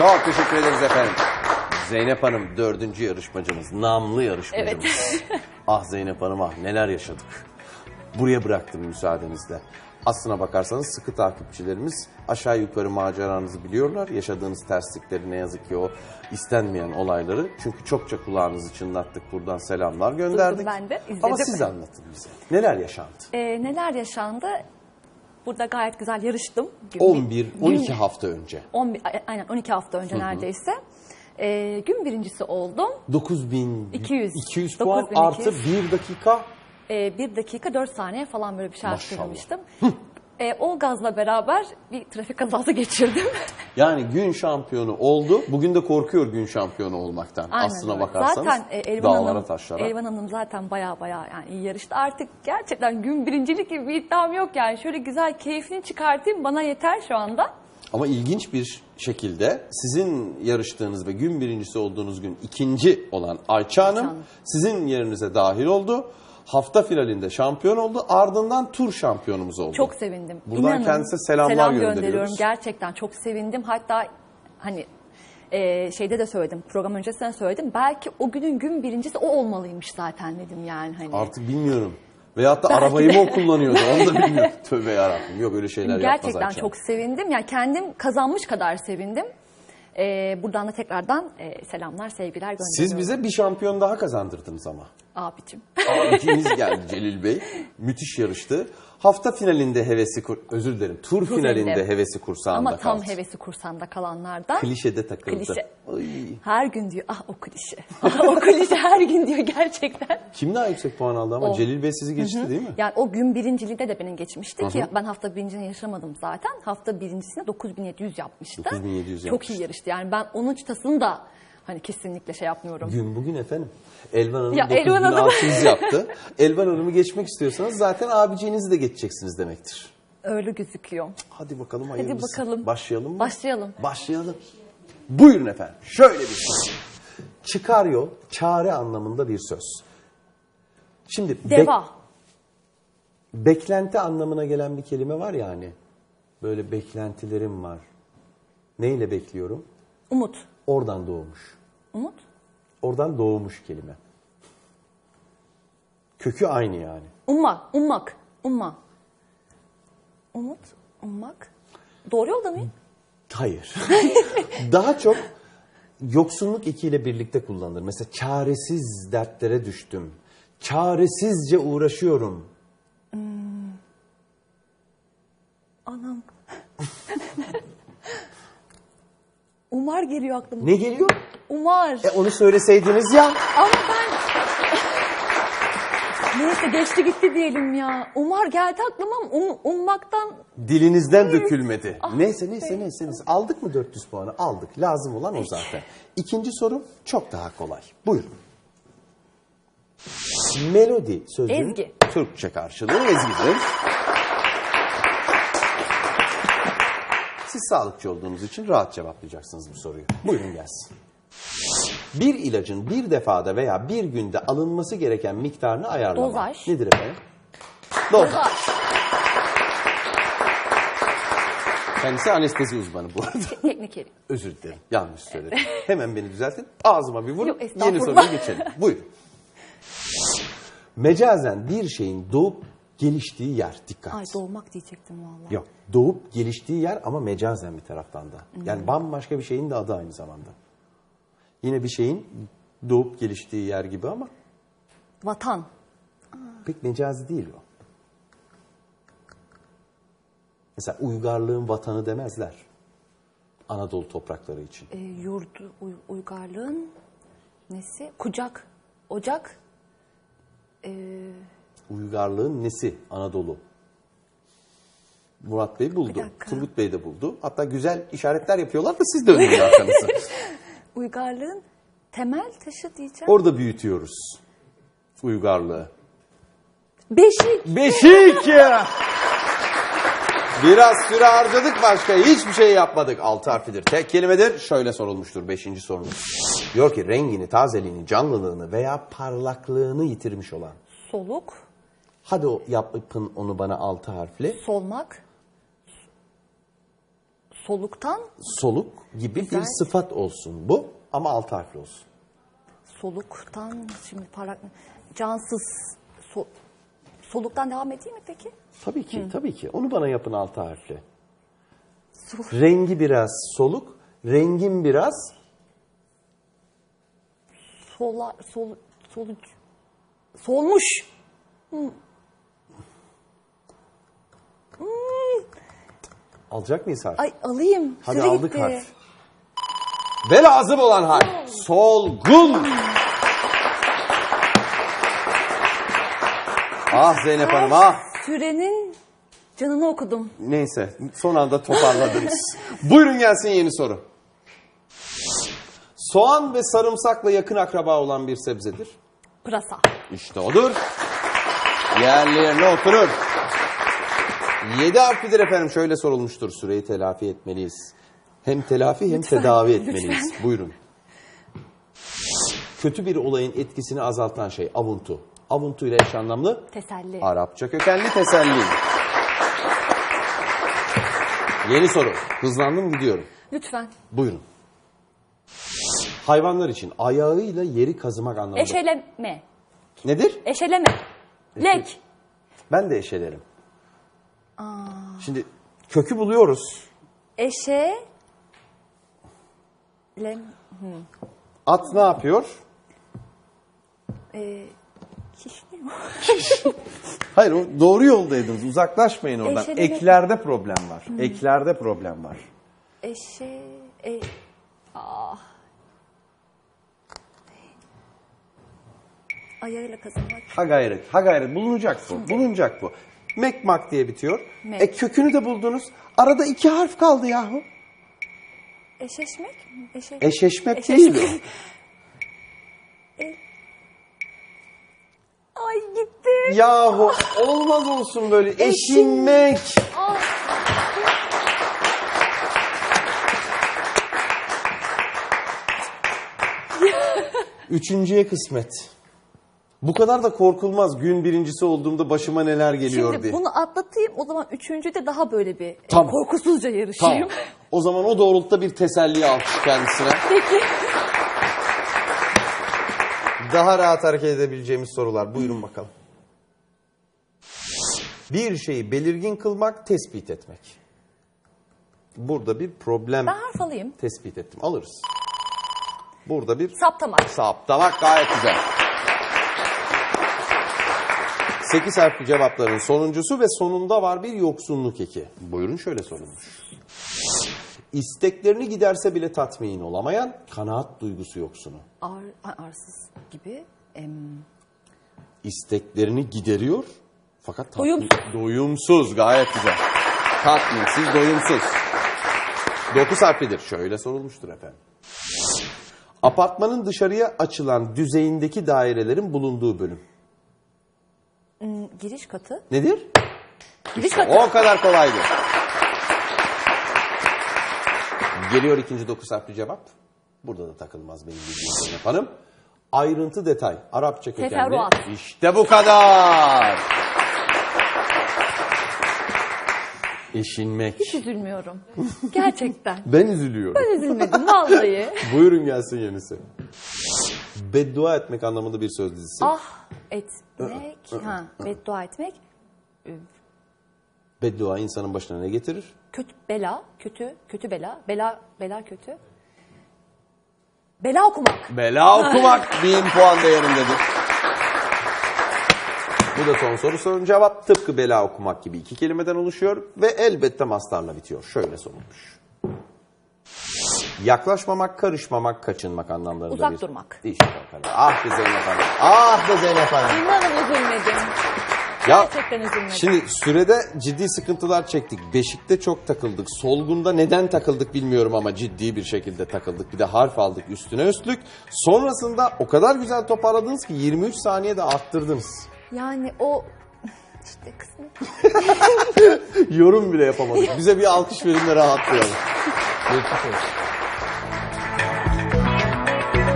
Çok teşekkür ederiz efendim. Zeynep Hanım dördüncü yarışmacımız, namlı yarışmacımız. ah Zeynep Hanım ah neler yaşadık. Buraya bıraktım müsaadenizle. Aslına bakarsanız sıkı takipçilerimiz aşağı yukarı maceranızı biliyorlar. Yaşadığınız terslikleri ne yazık ki o istenmeyen olayları. Çünkü çokça kulağınızı çınlattık buradan selamlar gönderdik. ben de, izledim. Ama siz anlatın bize. Neler yaşandı? Ee, neler yaşandı? Burada gayet güzel yarıştım. Gün- 11, gün- 12 hafta önce. 11, aynen 12 hafta önce neredeyse. Ee, gün birincisi oldum. 9200 200. puan 9200. artı 1 dakika. Ee, 1 dakika 4 saniye falan böyle bir şey Maşallah. arttırmıştım. Ee, o gazla beraber bir trafik kazası geçirdim. Yani gün şampiyonu oldu. Bugün de korkuyor gün şampiyonu olmaktan. Aynen Aslına öyle. bakarsanız Zaten e, Elvan dağlara Hanım, taşlara. Elvan Hanım zaten baya baya yani iyi yarıştı. Artık gerçekten gün birincilik gibi bir iddiam yok yani. Şöyle güzel keyfini çıkartayım bana yeter şu anda. Ama ilginç bir şekilde sizin yarıştığınız ve gün birincisi olduğunuz gün ikinci olan Ayça Hanım Hanım. sizin yerinize dahil oldu. Hafta finalinde şampiyon oldu. Ardından tur şampiyonumuz oldu. Çok sevindim. Buradan kendisine selamlar selam gönderiyoruz. gönderiyorum. Gerçekten çok sevindim. Hatta hani e, şeyde de söyledim. Program öncesinde söyledim. Belki o günün gün birincisi o olmalıymış zaten dedim yani hani. Artık bilmiyorum. Veyahut da Belki arabayı de. mı o kullanıyordu onu da bilmiyorum. Tövbe yarabbim. Yok öyle şeyler yapmaz Gerçekten çok sevindim. Yani kendim kazanmış kadar sevindim. E, buradan da tekrardan e, selamlar, sevgiler gönderiyorum. Siz bize bir şampiyon daha kazandırdınız ama. Abicim. Abicimiz geldi Celil Bey. Müthiş yarıştı. Hafta finalinde hevesi, kur- özür dilerim, tur, finalinde finalinde. hevesi kursağında Ama tam kaldı. hevesi kursağında kalanlardan. Klişede takıldı. Klişe. Ay. Her gün diyor ah o klişe. Ah, o klişe her gün diyor gerçekten. Kim daha yüksek puan aldı ama O. Celil Bey sizi geçti değil mi? Yani o gün birinciliğinde de benim geçmişti ki ben hafta birinciliğini yaşamadım zaten. Hafta birincisinde 9700 yapmıştı. 9700 Çok yapmıştı. iyi yarıştı yani ben onun çıtasını da hani kesinlikle şey yapmıyorum. Gün bugün efendim. Elvan Hanım Ya Elvan Hanım. 9600 yaptı. Elvan Hanım'ı geçmek istiyorsanız zaten abiciğinizi de geçeceksiniz demektir. Öyle gözüküyor. Hadi bakalım Hadi hayırlısı. bakalım. Başlayalım mı? Başlayalım. Başlayalım. Buyurun efendim. Şöyle bir soru. Çıkar yol, çare anlamında bir söz. Şimdi bek- Deva. beklenti anlamına gelen bir kelime var ya hani. Böyle beklentilerim var. Neyle bekliyorum? Umut. Oradan doğmuş. Umut? Oradan doğmuş kelime. Kökü aynı yani. Umma. Ummak. Umma. Umut. Ummak. Doğru yolda mıyım? Hayır. Daha çok yoksunluk ekiyle birlikte kullanılır. Mesela çaresiz dertlere düştüm. Çaresizce uğraşıyorum. Umar geliyor aklıma. Ne geliyor? Umar. E onu söyleseydiniz ya. Ama ben... Neyse geçti gitti diyelim ya. Umar geldi aklıma ama um, ummaktan... Dilinizden dökülmedi. Ah, neyse neyse be. neyse. neyse. Aldık mı 400 puanı? Aldık. Lazım olan o zaten. İkinci soru çok daha kolay. Buyurun. Melodi sözcüğün Ezgi. Türkçe karşılığı ezgidir. Siz sağlıkçı olduğunuz için rahat cevaplayacaksınız bu soruyu. Buyurun gelsin. Bir ilacın bir defada veya bir günde alınması gereken miktarını ayarlama. Dozaj. Nedir efendim? Dozaj. Dozaj. Kendisi anestezi uzmanı bu arada. Teknikeri. Özür dilerim. Yanlış söyledim. Hemen beni düzeltin. Ağzıma bir vurun. Yok, Yeni soruya geçelim. Buyurun. Mecazen bir şeyin doğup geliştiği yer. Dikkat. Ay doğmak diyecektim vallahi. Yok. Doğup geliştiği yer ama mecazen bir taraftan da. Yani bambaşka bir şeyin de adı aynı zamanda. Yine bir şeyin doğup geliştiği yer gibi ama Vatan. pek mecazi değil o. Mesela uygarlığın vatanı demezler. Anadolu toprakları için. E, yurdu, uy- uygarlığın nesi? Kucak. Ocak. E, Uygarlığın nesi Anadolu? Murat Bey buldu. Turgut Bey de buldu. Hatta güzel işaretler yapıyorlar da siz dönün arkanızı. uygarlığın temel taşı diyeceğim. Orada büyütüyoruz uygarlığı. Beşik. Beşik! Biraz süre harcadık başka hiçbir şey yapmadık. Altı harfidir. Tek kelimedir. Şöyle sorulmuştur beşinci sorumuz. Diyor ki rengini, tazeliğini, canlılığını veya parlaklığını yitirmiş olan. Soluk. Hadi o yapın onu bana altı harfli. Solmak. Soluktan Soluk gibi Güzel. bir sıfat olsun bu ama altı harfli olsun. soluktan şimdi parlak cansız so- soluktan devam edeyim mi peki? Tabii ki, tabii ki. Onu bana yapın altı harfli. Sol- Rengi biraz soluk, rengin biraz sola sol soluc solmuş. Alacak mıyız harf? Ay alayım. Hadi Süre aldık gitti. harf. Ve lazım olan harf. Solgun. Ah Zeynep Hanım ah. Sürenin canını okudum. Neyse son anda toparladınız. Buyurun gelsin yeni soru. Soğan ve sarımsakla yakın akraba olan bir sebzedir. Pırasa. İşte odur. Yerli yerine oturur. Yedi harflidir efendim. Şöyle sorulmuştur. Süreyi telafi etmeliyiz. Hem telafi hem Lütfen, tedavi lütfen. etmeliyiz. Buyurun. Kötü bir olayın etkisini azaltan şey avuntu. Avuntu ile eş anlamlı Teselli. Arapça kökenli teselli. Yeni soru. Hızlandım gidiyorum. Lütfen. Buyurun. Hayvanlar için ayağıyla yeri kazımak anlamında. Eşeleme. Nedir? Eşeleme. Lek. Ben de eşelerim. Şimdi kökü buluyoruz. Eşe lem At ne yapıyor? e, kişniyor. Hayır o doğru yoldaydınız. Uzaklaşmayın oradan. Eşeleme- Eklerde problem var. Eklerde problem var. Eşe e, ah. Ayağıyla kazanmak. Ha gayret. Ha gayret. Bulunacak bu. Bulunacak bu. Mekmak diye bitiyor. Mek. E kökünü de buldunuz. Arada iki harf kaldı yahu. Eşeşmek mi? Eşe... Eşeşmek Eşeşmek. değil o. E- Ay gitti. Yahu olmaz olsun böyle. Eşinmek. Ah. Üçüncüye kısmet. Bu kadar da korkulmaz. Gün birincisi olduğumda başıma neler geliyor Şimdi diye. bunu atlatayım o zaman üçüncüde daha böyle bir e, Tamam. korkusuzca yarışayım. Tamam. O zaman o doğrultuda bir teselli alkış kendisine. Peki. Daha rahat hareket edebileceğimiz sorular. Buyurun bakalım. Bir şeyi belirgin kılmak, tespit etmek. Burada bir problem Ben harf alayım. tespit ettim. Alırız. Burada bir Saptamak. saptamak gayet güzel. 8 harfli cevapların sonuncusu ve sonunda var bir yoksunluk eki. Buyurun şöyle sorulmuş. İsteklerini giderse bile tatmin olamayan kanaat duygusu yoksunu. Ar, arsız gibi. Em, isteklerini gideriyor fakat tatmin, Doyumsuz. doyumsuz gayet güzel. Tatminsiz, doyumsuz. Dokuz harflidir. Şöyle sorulmuştur efendim. Apartmanın dışarıya açılan düzeyindeki dairelerin bulunduğu bölüm. Giriş katı. Nedir? Giriş katı. O kadar kolaydı. Geliyor ikinci dokuz harfli cevap. Burada da takılmaz benim bildiğim Zeynep Hanım. Ayrıntı detay. Arapça kökenli. Teferruat. İşte bu kadar. Eşinmek. Hiç üzülmüyorum. Gerçekten. Ben üzülüyorum. Ben üzülmedim vallahi. Buyurun gelsin yenisi. Beddua etmek anlamında bir söz dizisi. ah etmek. ha, beddua etmek. Beddua insanın başına ne getirir? Kötü bela, kötü, kötü bela. Bela, bela kötü. Bela okumak. Bela okumak bin puan değerindedir. Bu da son soru sorun cevap. Tıpkı bela okumak gibi iki kelimeden oluşuyor ve elbette mastarla bitiyor. Şöyle sorulmuş. Yaklaşmamak, karışmamak, kaçınmak anlamlarında Uzak bir... durmak. İşte kadar. Ah be Zeynep Hanım. Ah be Zeynep Hanım. İnanın üzülmedim. Ya Gerçekten üzülmedim. Şimdi sürede ciddi sıkıntılar çektik. Beşikte çok takıldık. Solgunda neden takıldık bilmiyorum ama ciddi bir şekilde takıldık. Bir de harf aldık üstüne üstlük. Sonrasında o kadar güzel toparladınız ki 23 saniyede arttırdınız. Yani o işte kısmet. Yorum bile yapamadık. Bize bir alkış verin de rahatlayalım. Geçmiş olsun.